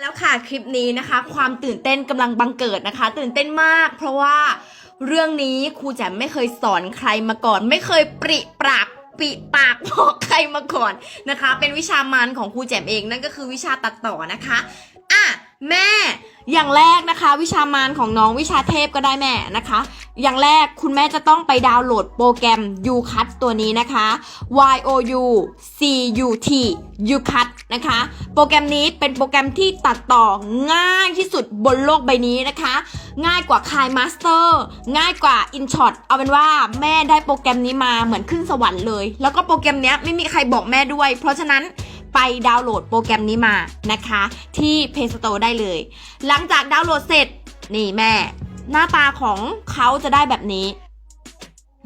แล้วค่ะคลิปนี้นะคะ ความตื่นเต้นกำลังบังเกิดนะคะ ตื่นเต้นมาก เพราะว่าเรื่องนี้ครูแจมไม่เคยสอนใครมาก่อน ไม่เคยปริปากปิปากบอกใครมาก่อนนะคะ เป็นวิชามันของครูแจมเองนั่นก็คือวิชาตัดต่อนะคะ แม่อย่างแรกนะคะ วิชามานของน้องวิชาเทพก็ได้แม่นะคะ อย่างแรกคุณแม่จะต้องไปดาวน์โหลดโปรแกรม UCut ตัวนี้นะคะ Y O U C U T UCut นะคะ โปรแกรมนี้เป็นโปรแกรมที่ตัดต่อง่ายที่สุดบนโลกใบนี้นะคะ ง่ายกว่า Kai Master ง่ายกว่า InShot เอาเป็นว่าแม่ได้โปรแกรมนี้มาเหมือนขึ้นสวรรค์เลย แล้วก็โปรแกรมเนี้ยไม่มีใครบอกแม่ด้วย เพราะฉะนั้น ไปดาวน์โหลดโปรแกรมนี้มานะคะ ที่ Play Store ได้เลย หลังจากดาวน์โหลดเสร็จ นี่แม่ หน้าตาของเขาจะได้แบบนี้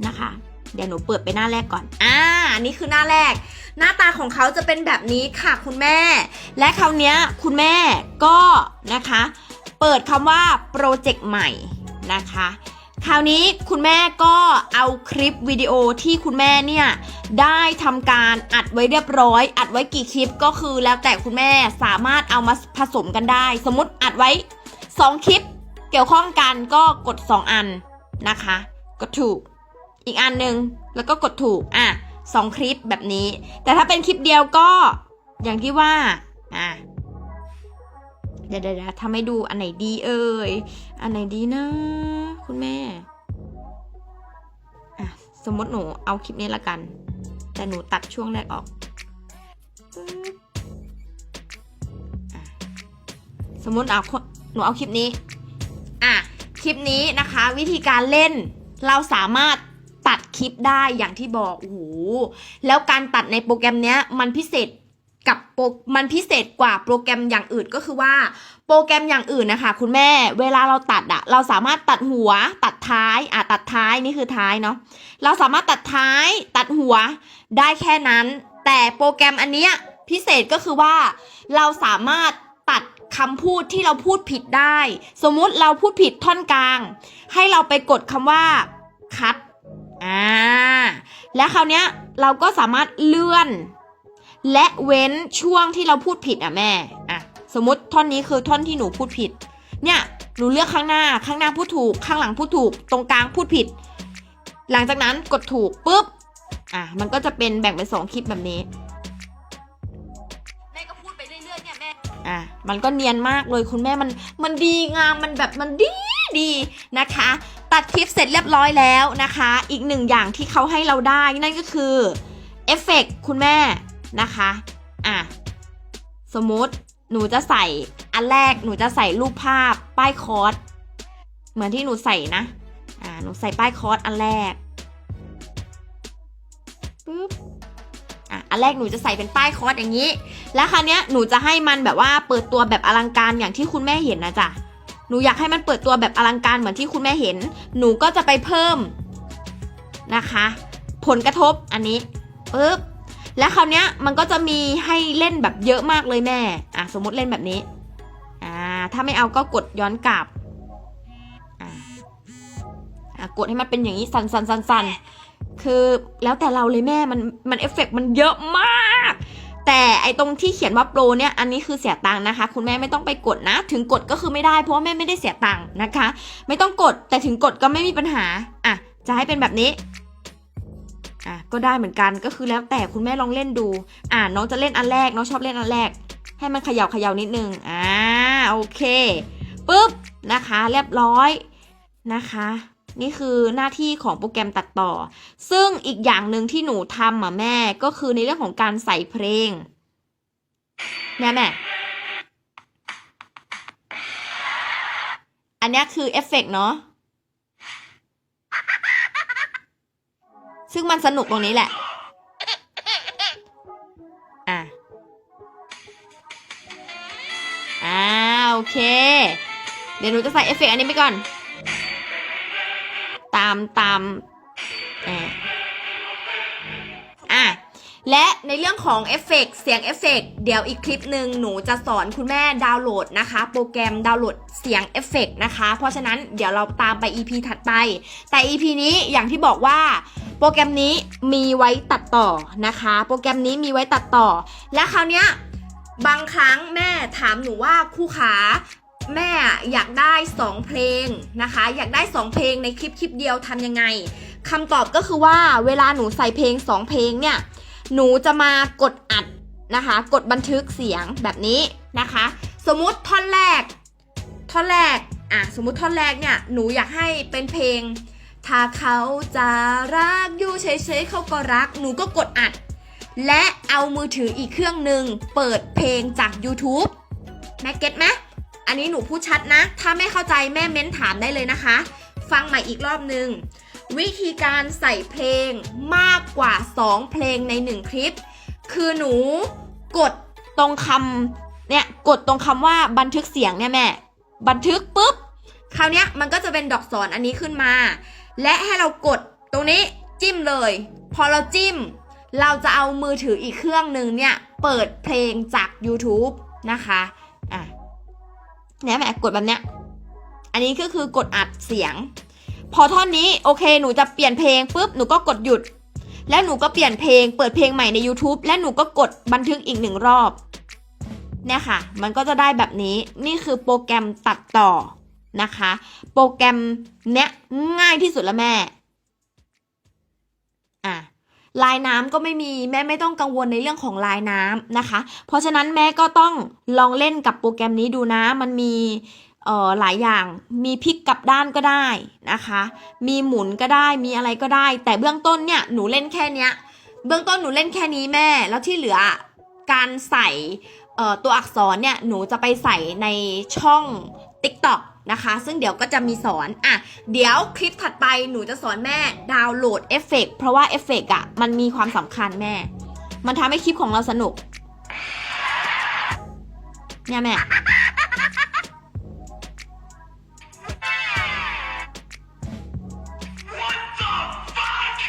นะคะ เดี๋ยวหนูเปิดไปหน้าแรกก่อน อ่า นี่คือหน้าแรก หน้าตาของเขาจะเป็นแบบนี้ค่ะคุณแม่ และคราวนี้คุณแม่ก็นะคะ เปิดคำว่าโปรเจกต์ใหม่นะคะ คราวนี้คุณแม่ก็เอาคลิปวิดีโอที่คุณแม่เนี่ยได้ทำการอัดไว้เรียบร้อย อัดไว้กี่คลิปก็คือแล้วแต่คุณแม่สามารถเอามาผสมกันได้ สมมติอัดไว้ 2 คลิป เกี่ยวข้องกันก็กด 2 อันนะคะ กดถูก อีกอันหนึ่งแล้วก็กดถูกอะสองคลิปแบบนี้ แต่ถ้าเป็นคลิปเดียวก็อย่างที่ว่าอะเดี๋ยวเดี๋ยวเดี๋ยวทำให้ดูอันไหนดีเอ่ยอันไหนดีนะ คุณแม่ อะ สมมติหนูเอาคลิปนี้ละกัน แต่หนูตัดช่วงแรกออกอสมมติเอาหนูเอาคลิปนี้ อะ คลิปนี้นะคะ วิธีการเล่นเราสามารถตัดคลิปได้อย่างที่บอกโอ้โหแล้วการตัดในโปรแกรมเนี้ยมันพิเศษกับโปรมันพิเศษกว่าโปรแกรมอย่างอื่นก็คือว่า โปรแกรมอย่างอื่นนะคะ คุณแม่เวลาเราตัดอะเราสามารถตัดหัวตัดท้ายอะตัดท้ายนี่คือท้ายเนาะเราสามารถตัดท้ายตัดหัวได้แค่นั้น แต่โปรแกรมอันเนี้ยพิเศษก็คือว่าเราสามารถตัดคำพูดที่เราพูดผิดได้ สมมุติเราพูดผิดท่อนกลาง ให้เราไปกดคำว่าคัดอ่าและคราวเนี้ยเราก็สามารถเลื่อน และเว้นช่วงที่เราพูดผิดอะแม่อะ สมมติท่อนนี้คือท่อนที่หนูพูดผิด เนี่ยหนูเลือกข้างหน้าข้างหน้าพูดถูก ข้างหลังพูดถูก ตรงกลางพูดผิด หลังจากนั้นกดถูกปุ๊บอะมันก็จะเป็นแบ่งเป็นสองคลิปแบบนี้แม่ก็พูดไปเรื่อยๆเนี่ยแม่อะมันก็เนียนมากเลยคุณแม่มันมันดีงามมันแบบมันดีดีนะคะ ตัดคลิปเสร็จเรียบร้อยแล้วนะคะ อีกหนึ่งอย่างที่เขาให้เราได้นั่นก็คือเอฟเฟกต์คุณแม่นะคะอะสมมติ หนูจะใส่อันแรกหนูจะใส่รูปภาพป้ายคอร์สเหมือนที่หนูใส่นะ อ่า หนูใส่ป้ายคอร์สอันแรกปึ๊บอะอันแรกหนูจะใส่เป็นป้ายคอร์สอย่างนี้ แล้วคราวเนี้ยหนูจะให้มันแบบว่าเปิดตัวแบบอลังการอย่างที่คุณแม่เห็นนะจ๊ะหนูอยากให้มันเปิดตัวแบบอลังการเหมือนที่คุณแม่เห็น หนูก็จะไปเพิ่มนะคะ ผลกระทบอันนี้ปึ๊บ แล้วคราวเนี้ยมันก็จะมีให้เล่นแบบเยอะมากเลยแม่ อะสมมติเล่นแบบนี้ อ่า ถ้าไม่เอาก็กดย้อนกลับ อ่าอะกดให้มันเป็นอย่างนี้สันสันสันสันคือแล้วแต่เราเลยแม่ มันมันเอฟเฟกต์มันเยอะมาก แต่ไอตรงที่เขียนว่าโปรเนี่ย อันนี้คือเสียตังค์นะคะ คุณแม่ไม่ต้องไปกดนะ ถึงกดก็คือไม่ได้เพราะว่าแม่ไม่ได้เสียตังค์นะคะ ไม่ต้องกดแต่ถึงกดก็ไม่มีปัญหา อะ จะให้เป็นแบบนี้ อะก็ได้เหมือนกันก็คือแล้วแต่คุณแม่ลองเล่นดู อะน้องจะเล่นอันแรกน้องชอบเล่นอันแรก ให้มันเขย่าเขย่านิดนึงอ่าโอเคปุ๊บนะคะ เรียบร้อยนะคะ นี่คือหน้าที่ของโปรแกรมตัดต่อ ซึ่งอีกอย่างหนึ่งที่หนูทำอะแม่ก็คือในเรื่องของการใส่เพลงเนี่ยแม่อันนี้คือเอฟเฟกต์เนาะ ซึ่งมันสนุกตรงนี้แหละ อะ อ่าโอเค เดี๋ยวหนูจะใส่เอฟเฟกต์อันนี้ไปก่อน ตามตามอ่าอะและในเรื่องของเอฟเฟกต์เสียงเอฟเฟกต์เดี๋ยวอีกคลิปหนึ่งหนูจะสอนคุณแม่ดาวน์โหลดนะคะ โปรแกรมดาวน์โหลดเสียงเอฟเฟกต์นะคะ เพราะฉะนั้นเดี๋ยวเราตามไป EP ถัดไป แต่ EP นี้อย่างที่บอกว่า โปรแกรมนี้มีไว้ตัดต่อนะคะ โปรแกรมนี้มีไว้ตัดต่อ และคราวเนี้ยบางครั้งแม่ถามหนูว่าครูขาแม่อยากได้สองเพลงนะคะ อยากได้สองเพลงในคลิปคลิปเดียวทำยังไงคำตอบก็คือว่าเวลาหนูใส่เพลงสองเพลงเนี่ยหนูจะมากดอัดนะคะ กดบันทึกเสียงแบบนี้นะคะ สมมุติท่อนแรก ท่อนแรกอะสมมุติท่อนแรกเนี่ยหนูอยากให้เป็นเพลง ถ้าเขาจะรักอยู่เฉยๆเขาก็รัก หนูก็กดอัด และเอามือถืออีกเครื่องหนึ่งเปิดเพลงจาก YouTube แม่เก็ตไหมอันนี้หนูพูดชัดนะ ถ้าไม่เข้าใจแม่เม้นถามได้เลยนะคะ ฟังใหม่อีกรอบหนึ่งวิธีการใส่เพลงมากกว่า 2 เพลงใน 1 คลิป คือหนูกดตรงคำเนี่ยกดตรงคำว่าบันทึกเสียงเนี่ยแม่ บันทึกปุ๊บคราวนี้มันก็จะเป็นดอกศรอันนี้ขึ้นมา และให้เรากดตรงนี้จิ้มเลย พอเราจิ้ม เราจะเอามือถืออีกเครื่องหนึ่งเนี่ยเปิดเพลงจาก YouTube นะคะอะเนี่ยแม่กดแบบเนี้ยอันนี้ก็คือกดอัดเสียง พอท่อนนี้โอเคหนูจะเปลี่ยนเพลงปุ๊บหนูก็กดหยุด แล้วหนูก็เปลี่ยนเพลง เปิดเพลงใหม่ใน YouTube และหนูก็กดบันทึกอีกหนึ่งรอบเนี่ยค่ะ มันก็จะได้แบบนี้ นี่คือโปรแกรมตัดต่อ นะคะ โปรแกรมเนี้ยง่ายที่สุดล้วแม่อะลายน้ำก็ไม่มีแม่ไม่ต้องกังวลในเรื่องของลายน้ำนะคะ เพราะฉะนั้นแม่ก็ต้องลองเล่นกับโปรแกรมนี้ดูนะ มันมีเอ่อหลายอย่างมีพลิกกลับด้านก็ได้นะคะ มีหมุนก็ได้มีอะไรก็ได้ แต่เบื้องต้นเนี่ยหนูเล่นแค่เนี้ยเบื้องต้นหนูเล่นแค่นี้แม่ แล้วที่เหลือการใส่เอ่อตัวอักษรเนี่ยหนูจะไปใส่ในช่อง TikTok นะคะ ซึ่งเดี๋ยวก็จะมีสอน อะ เดี๋ยวคลิปถัดไปหนูจะสอนแม่ดาวน์โหลดเอฟเฟกต์เพราะว่าเอฟเฟกต์อะมันมีความสำคัญแม่ มันทำให้คลิปของเราสนุก เนี่ยแม่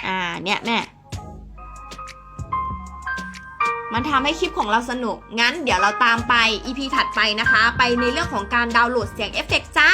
อ่า เนี่ยแม่ มันทำให้คลิปของเราสนุก งั้นเดี๋ยวเราตามไป EP ถัดไปนะคะ ไปในเรื่องของการดาวน์โหลดเสียงเอฟเฟกต์จ้า